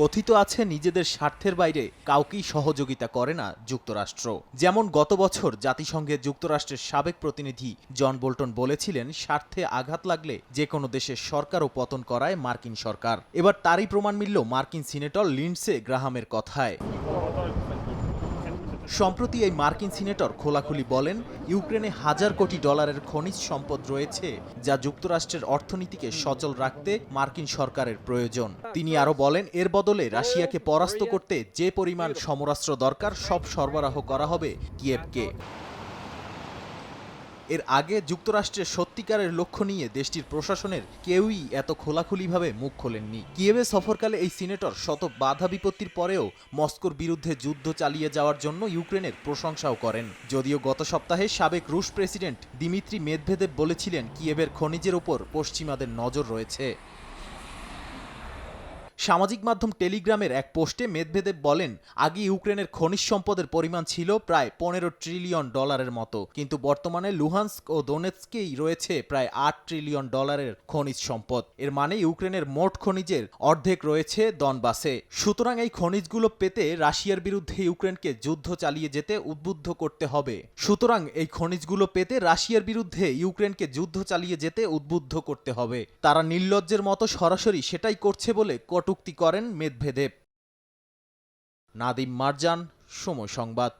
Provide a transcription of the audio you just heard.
কথিত আছে নিজেদের স্বার্থের বাইরে কাউকেই সহযোগিতা করে না যুক্তরাষ্ট্র। যেমন গত বছর জাতিসংঘের যুক্তরাষ্ট্রের সাবেক প্রতিনিধি জন বোল্টন বলেছিলেন, স্বার্থে আঘাত লাগলে যে কোনো দেশের সরকারও পতন করায় মার্কিন সরকার। এবার তারই প্রমাণ মিলল মার্কিন সিনেটর লিন্ডসে গ্রাহামের কথায়। সম্প্রতি এই মার্কিন সিনেটর খোলাখুলি বলেন, ইউক্রেনে হাজার কোটি ডলারের খনিজ সম্পদ রয়েছে যা যুক্তরাষ্ট্রের অর্থনীতিকে সচল রাখতে মার্কিন সরকারের প্রয়োজন। তিনি আরও বলেন, এর বদলে রাশিয়াকে পরাস্ত করতে যে পরিমাণ সমরাস্ত্র দরকার, সব সরবরাহ করা হবে কিয়েভকে। এর আগে যুক্তরাষ্ট্রের সত্যিকারের লক্ষ্য নিয়ে দেশটির প্রশাসনের কেউই এত খোলাখুলিভাবে মুখ খোলেননি। কিয়েভে সফরকালে এই সিনেটর শত বাধা বিপত্তির পরেও মস্কোর বিরুদ্ধে যুদ্ধ চালিয়ে যাওয়ার জন্য ইউক্রেনের প্রশংসাও করেন। যদিও গত সপ্তাহে সাবেক রুশ প্রেসিডেন্ট দিমিত্রি মেদভেদেব বলেছিলেন কিয়েভের খনিজের ওপর পশ্চিমাদের নজর রয়েছে। সামাজিক মাধ্যম টেলিগ্রামের এক পোস্টে মেদভেদেব বলেন, আগে ইউক্রেনের খনিজ সম্পদের পরিমাণ ছিল প্রায় পনেরো ট্রিলিয়ন ডলারের মতো, কিন্তু বর্তমানে লুহান্স্ক ও দোনেৎস্কেই রয়েছে প্রায় আট ট্রিলিয়ন ডলারের খনিজ সম্পদ। এর মানে ইউক্রেনের মোট খনিজের অর্ধেক রয়েছে দনবাসে। সুতরাং এই খনিজগুলো পেতে রাশিয়ার বিরুদ্ধে ইউক্রেনকে যুদ্ধ চালিয়ে যেতে উদ্বুদ্ধ করতে হবে। সুতরাং এই খনিজগুলো পেতে রাশিয়ার বিরুদ্ধে ইউক্রেনকে যুদ্ধ চালিয়ে যেতে উদ্বুদ্ধ করতে হবে। তারা নির্লজ্জের মতো সরাসরি সেটাই করছে বলে কটূক্তি করেন মেদভেদেব নাদিম মারজান সময় সংবাদ।